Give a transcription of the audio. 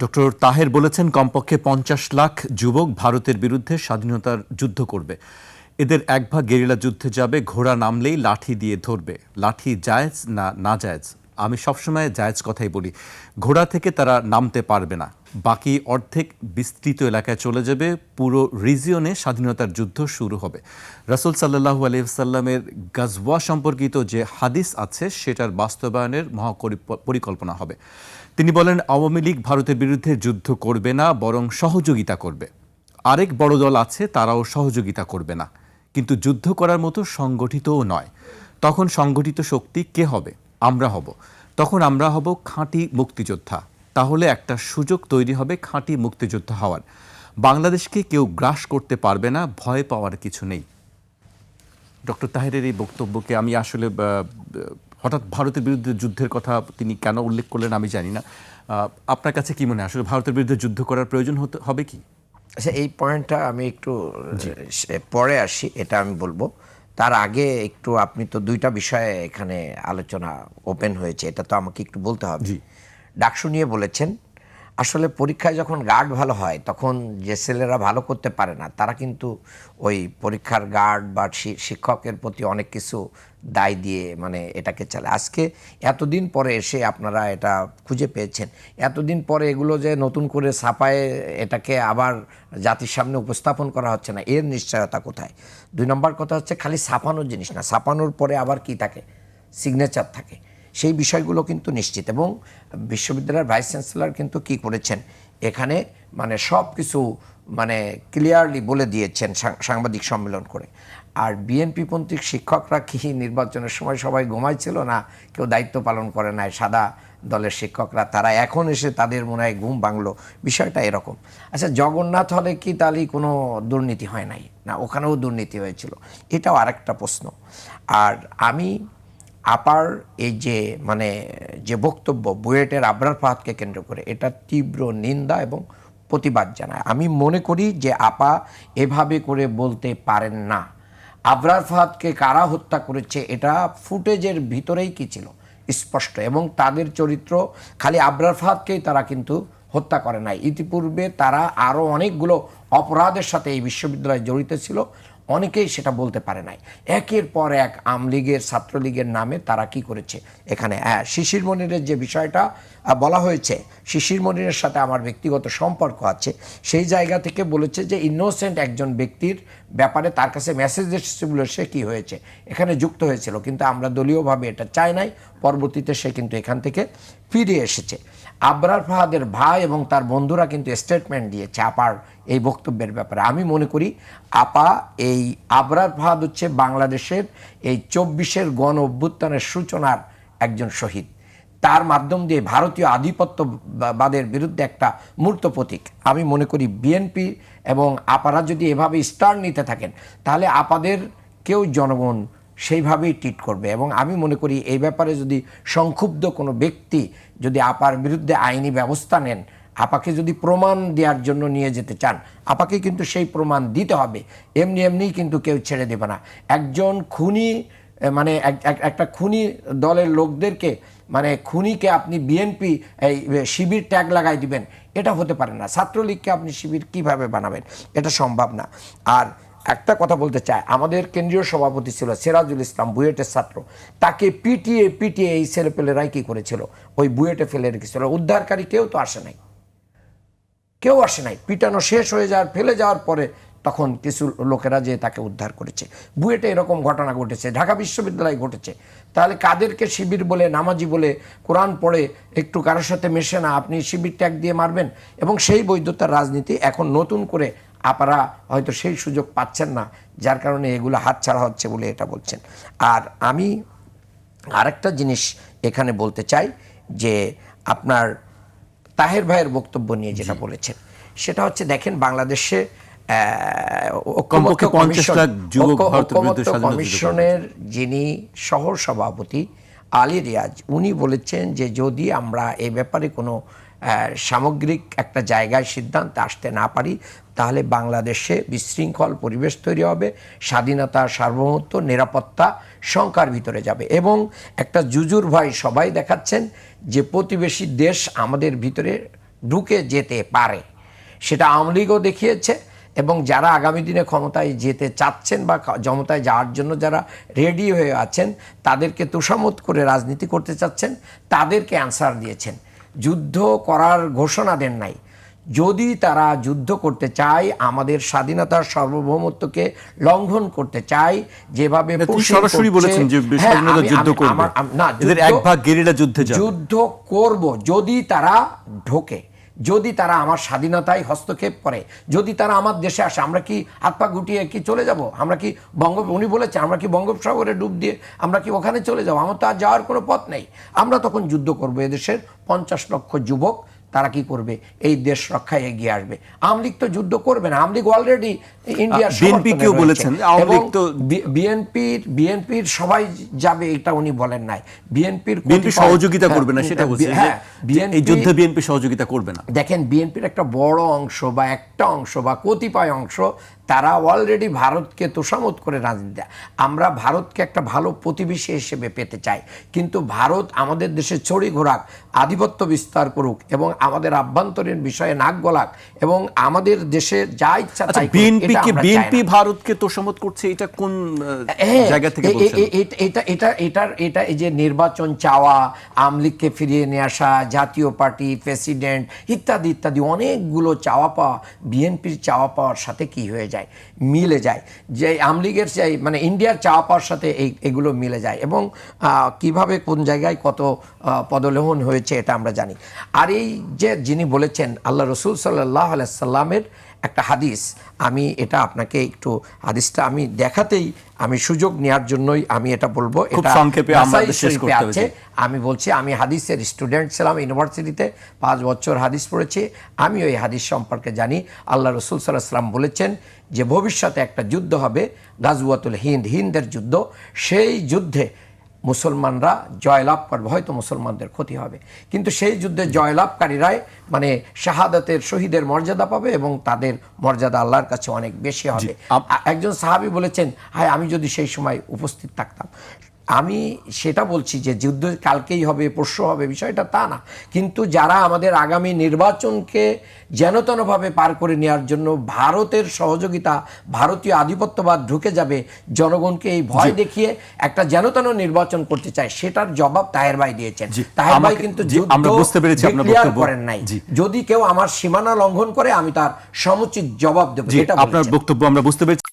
Doctor Taher বলেছেন, কমপক্ষে পঞ্চাশ লাখ যুবক ভারতের বিরুদ্ধে স্বাধীনতার যুদ্ধ করবে। এদের এক ভাগ গেরিলা যুদ্ধে যাবে, ঘোড়া নামলেই লাঠি দিয়ে ধরবে। লাঠি জায়েজ না না জায়েজ? আমি সবসময় জায়েজ কথাই বলি। ঘোড়া থেকে তারা নামতে পারবে না। বাকি অর্ধেক বিস্তৃত এলাকায় চলে যাবে। পুরো রিজিয়নে স্বাধীনতার যুদ্ধ শুরু হবে। রাসুল সাল্লাহু আলহিসাল্লামের গাজওয়া সম্পর্কিত যে হাদিস আছে, সেটার বাস্তবায়নের মহাপরিকল্পনা হবে। তিনি বলেন, আওয়ামী লীগ ভারতের বিরুদ্ধে যুদ্ধ করবে না, বরং সহযোগিতা করবে। আরেক বড় দল আছে, তারাও সহযোগিতা করবে না। কিন্তু যুদ্ধ করার মতো সংগঠিতও নয়। তখন সংগঠিত শক্তি কে হবে? আমরা হব। তখন আমরা হব খাঁটি মুক্তিযোদ্ধা। তাহলে একটা সুযোগ তৈরি হবে খাঁটি মুক্তিযোদ্ধা হওয়ার। বাংলাদেশকে কেউ গ্রাস করতে পারবে না, ভয় পাওয়ার কিছু নেই। ডক্টর তাহেরের এই বক্তব্যকে আমি আসলে হঠাৎ ভারতের বিরুদ্ধে যুদ্ধের কথা তিনি কেন উল্লেখ করলেন আমি জানি না। আপনার কাছে কি মনে হয়? আসলে ভারতের বিরুদ্ধে যুদ্ধ করার প্রয়োজন হতে হবে কি? আচ্ছা এই পয়েন্টটা আমি একটু পরে আসি এটা আমি বলব। তার আগে একটু আপনি তো দুইটা বিষয়ে এখানে আলোচনা ওপেন হয়েছে এটা তো আমাকে একটু বলতে হবে। জি। ডাকসু নিয়ে বলেছেন আসলে পরীক্ষায় যখন গার্ড ভালো হয়, তখন যে ছেলেরা ভালো করতে পারে না, তারা কিন্তু ওই পরীক্ষার গার্ড বা শিক্ষকের প্রতি অনেক কিছু দায় দিয়ে মানে এটাকে চালে আজকে এতদিন পরে এসে আপনারা এটা খুঁজে পেয়েছেন। এতদিন পরে এগুলো যে নতুন করে ছাপায় এটাকে আবার জাতির সামনে উপস্থাপন করা হচ্ছে না, এর নিশ্চয়তা কোথায়? দুই নম্বর কথা হচ্ছে খালি ছাপানোর জিনিস না, ছাপানোর পরে আবার কি থাকে? সিগনেচার থাকে। সেই বিষয়গুলো কিন্তু নিশ্চিত। এবং বিশ্ববিদ্যালয়ের ভাইস চ্যান্সেলর কিন্তু কি করেছেন? এখানে মানে সব কিছু মানে ক্লিয়ারলি বলে দিয়েছেন সাংবাদিক সম্মেলন করে। আর বিএনপিপন্থী শিক্ষকরা কি নির্বাচনের সময় সবাই ঘুমাইছিল না? কেউ দায়িত্ব পালন করে নাই, সাদা দলের শিক্ষকরা, তারা এখন এসে তাদের মনে হয় ঘুম ভাঙলো। বিষয়টা এরকম। আচ্ছা জগন্নাথ হলে কি তাহলে কোনো দুর্নীতি হয় নাই? না, ওখানেও দুর্নীতি হয়েছিল। এটাও আরেকটা প্রশ্ন। আর আমি আপার এই যে মানে যে বক্তব্য, বুয়েটের আবরার ফাহাদকে কেন্দ্র করে, এটা তীব্র নিন্দা এবং প্রতিবাদ জানায়। আমি মনে করি যে আপা এভাবে করে বলতে পারেন না। আবরার ফাহাদকে কারা হত্যা করেছে, এটা ফুটেজের ভিতরেই কি ছিল? স্পষ্ট। এবং তাদের চরিত্র, খালি আবরার ফাহাদকেই তারা কিন্তু হত্যা করে নাই। ইতিপূর্বে তারা আরও অনেকগুলো অপরাধের সাথে এই বিশ্ববিদ্যালয়ে জড়িত ছিল। অনেকেই সেটা বলতে পারে নাই। একের পর এক আমলীগের, ছাত্রলীগের নামে তারা কি করেছে? এখানে হ্যাঁ শিশির মনিরের যে বিষয়টা বলা হয়েছে, শিশির মনিরের সাথে আমার ব্যক্তিগত সম্পর্ক আছে। সেই জায়গা থেকে বলেছে যে ইনোসেন্ট একজন ব্যক্তির ব্যাপারে তার কাছে মেসেজ এসেছে বলে সে কী হয়েছে? এখানে যুক্ত হয়েছিল, কিন্তু আমরা দলীয়ভাবে এটা চাই নাই। পরবর্তীতে সে কিন্তু এখান থেকে ফিরে এসেছে। আবরার ফাহাদের ভাই এবং তার বন্ধুরা কিন্তু স্টেটমেন্ট দিয়েছে আপার এই বক্তব্যের ব্যাপারে। আমি মনে করি, আপা, এই আবরার ফাহাদ হচ্ছে বাংলাদেশের এই চব্বিশের গণ অভ্যুত্থানের সূচনার একজন শহীদ। তার মাধ্যম দিয়ে ভারতীয় আধিপত্যবাদের বিরুদ্ধে একটা মূর্ত প্রতীক। আমি মনে করি, বিএনপি এবং আপারা যদি এভাবে স্টার নিতে থাকেন, তাহলে আপাদের কেউ জনগণ সেইভাবেই ট্রিট করবে। এবং আমি মনে করি এই ব্যাপারে যদি সংক্ষুব্ধ কোনো ব্যক্তি যদি আপার বিরুদ্ধে আইনি ব্যবস্থা নেন, আপাকে যদি প্রমাণ দেওয়ার জন্য নিয়ে যেতে চান, আপাকে কিন্তু সেই প্রমাণ দিতে হবে। এমনি এমনিই কিন্তু কেউ ছেড়ে দেবে না। একজন খুনি মানে এক- এক- একটা খুনি দলের লোকদেরকে মানে খুনিকে আপনি বিএনপি এই শিবির ট্যাগ লাগাই দিবেন, এটা হতে পারে না। ছাত্রলীগকে আপনি শিবির কীভাবে বানাবেন, এটা সম্ভব না। আর একটা কথা বলতে চাই। আমাদের কেন্দ্রীয় সভাপতি ছিল সিরাজুল ইসলাম, বুয়েটের ছাত্র। তাকে পিটিয়ে পিটিয়ে এই ছেলেপেলেরাই কি করেছিল? ওই বুয়েটে ফেলে রেখেছিল। উদ্ধারকারী কেউ তো আসে নাই। কেউ আসে নাই। পিটানো শেষ হয়ে যাওয়ার, ফেলে যাওয়ার পরে তখন কিছু লোকেরা যে তাকে উদ্ধার করেছে। বুয়েটে এরকম ঘটনা ঘটেছে, ঢাকা বিশ্ববিদ্যালয়ে ঘটেছে। তাহলে কাদেরকে শিবির বলে, নামাজি বলে, কোরআন পড়ে একটু কারোর সাথে মেশে না, আপনি শিবির ট্যাগ দিয়ে মারবেন? এবং সেই বৈধতার রাজনীতি এখন নতুন করে আপনারা হয়তো সেই সুযোগ পাচ্ছেন না যার কারণে এগুলো হাতছাড়া হচ্ছে বলে এটা বলছেন। আর আমি আরেকটা জিনিস এখানে বলতে চাই যে আপনার তাহের ভাইয়ের বক্তব্য নিয়ে যেটা বলেছেন সেটা হচ্ছে দেখেন বাংলাদেশে আহ, ঐক্যমত্য কমপক্ষে 50 কমিশন- লাখ যুবক ঐক্য- ভারতের বিরুদ্ধে ঐক্যমত্য স্বাধীনতা যুদ্ধ কমিশনের যিনি সহ সভাপতি আলী রিয়াজ উনি বলেছেন যে যদি আমরা এ ব্যাপারে কোনো সামগ্রিক একটা জায়গায় সিদ্ধান্তে আসতে না পারি, তাহলে বাংলাদেশে বিশৃঙ্খল পরিবেশ তৈরি হবে, স্বাধীনতা, সার্বভৌমত্ব, নিরাপত্তা শঙ্কার ভিতরে যাবে। এবং একটা জুজুর ভয় সবাই দেখাচ্ছেন যে প্রতিবেশী দেশ আমাদের ভিতরে ঢুকে যেতে পারে। সেটা আওয়ামী লীগও দেখিয়েছে এবং যারা আগামী দিনে ক্ষমতায় যেতে চাচ্ছেন বা ক্ষমতায় যাওয়ার জন্য যারা রেডি হয়ে আছেন, তাদেরকে তোষামত করে রাজনীতি করতে চাচ্ছেন, তাদেরকে অ্যান্সার দিয়েছেন। যুদ্ধ করার ঘোষণা দেন নাই। যদি তারা যুদ্ধ করতে চায় আমাদের স্বাধীনতার সার্বভৌমত্বকে লঙ্ঘন করতে চায় যেভাবে সরাসরি বলেছেন যে হ্যাঁ, স্বাধীনতা যুদ্ধ করবে। না, এদের যুদ্ধ- এক ভাগ গেরিলা যুদ্ধে যুদ্ধ করব যদি তারা ঢোকে। যদি তারা আমার স্বাধীনতায় হস্তক্ষেপ করে, যদি তারা আমার দেশে আসে, আমরা কি হাত পা গুটিয়ে কি চলে যাব? আমরা কি বঙ্গ, উনি বলেছে, আমরা কি বঙ্গোপসাগরে ডুব দিয়ে, আমরা কি ওখানে চলে যাব? আমার তো আর যাওয়ার কোনো পথ নেই। আমরা তখন যুদ্ধ করব এদেশের পঞ্চাশ লক্ষ যুবক তারা কি করবে? এই দেশ রক্ষায় এগিয়ে আসবে। আমলিগ তো যুদ্ধ করবে না। আমলিগ অলরেডি ইন্ডিয়ার বিএনপি কেউ বলেছেন, আমলিগ তো- বিএনপির বিএনপির সবাই যাবে এটা উনি বলেন নাই। বিএনপির বিএনপি সহযোগিতা করবে না সেটা বলছে হ্যাঁ এই যুদ্ধে বিএনপি সহযোগিতা করবে না। দেখেন বিএনপির একটা বড় অংশ বা একটা অংশ বা কতিপয় অংশ তারা অলরেডি ভারতকে তোষামত করে রাজনীতি দেয়। আমরা ভারতকে একটা ভালো প্রতিবেশী হিসেবে পেতে চাই। কিন্তু ভারত আমাদের দেশে ছড়ি ঘোরাক আধিপত্য বিস্তার করুক এবং আমাদের আভ্যন্তরীণ বিষয়ে নাক গলাক এবং আমাদের দেশে যা ইচ্ছা আচ্ছা বিএনপি ভারতকে তোষামত করছে এটা কোন জায়গা থেকে এটা এটা এটার এটা এই যে নির্বাচন চাওয়া আমলিগকে ফিরিয়ে নিয়ে আসা জাতীয় পার্টি প্রেসিডেন্ট ইত্যাদি ইত্যাদি অনেকগুলো চাওয়া পাওয়া বিএনপির চাওয়া পাওয়ার সাথে কি হয়ে যায়? মিলে যায়। যে আমলিগের সেই মানে ইন্ডিয়ার চাওয়া পাওয়ার সাথে এই, এগুলো মিলে যায় এবং কীভাবে কোন জায়গায় কত পদলেহন হয়েছে এটা আমরা জানি। আর এই যে যিনি বলেছেন, আল্লাহ রসুল সাল্লাহ সাল্লামের একটা হাদিস আমি এটা আপনাকে একটু হাদিসটা আমি দেখাতেই আমি সুযোগ নেওয়ার জন্যই আমি এটা বলব। এটা সংক্ষেপে আছে। আমি বলছি আমি হাদিসের স্টুডেন্ট ছিলাম ইউনিভার্সিটিতে পাঁচ বছর হাদিস পড়েছি। আমি ওই হাদিস সম্পর্কে জানি। আল্লাহ রসুল সাল্লাহ সাল্লাম বলেছেন যে ভবিষ্যতে একটা যুদ্ধ হবে গাজুয়াতুল হিন্দ হিন্দের যুদ্ধ। সেই যুদ্ধে মুসলমানরা জয়লাভ করবে হয়তো মুসলমানদের ক্ষতি হবে। কিন্তু সেই যুদ্ধে জয়লাভকারীরাই মানে শাহাদাতের শহীদের মর্যাদা পাবে এবং তাদের মর্যাদা আল্লাহর কাছে অনেক বেশি হবে। একজন সাহাবি বলেছেন হায় আমি যদি সেই সময় উপস্থিত থাকতাম। আমি সেটা বলছি যে যুদ্ধ কালকেই হবে পরশু হবে বিষয়টা তা না। কিন্তু যারা আমাদের আগামী নির্বাচনকে যেনতনভাবে পার করে নেওয়ার জন্য ভারতের সহযোগিতা ভারতীয় আধিপত্যবাদ ঢুকে যাবে জনগণকে এই ভয় দেখিয়ে একটা যেনতন নির্বাচন করতে চায় সেটার জবাব তাহের ভাই দিয়েছেন। তাহের ভাই কিন্তু করেন নাই। যদি কেউ আমার সীমানা লঙ্ঘন করে আমি তার সমুচিত জবাব দেবো আপনার বক্তব্য আমরা বুঝতে পেরেছি।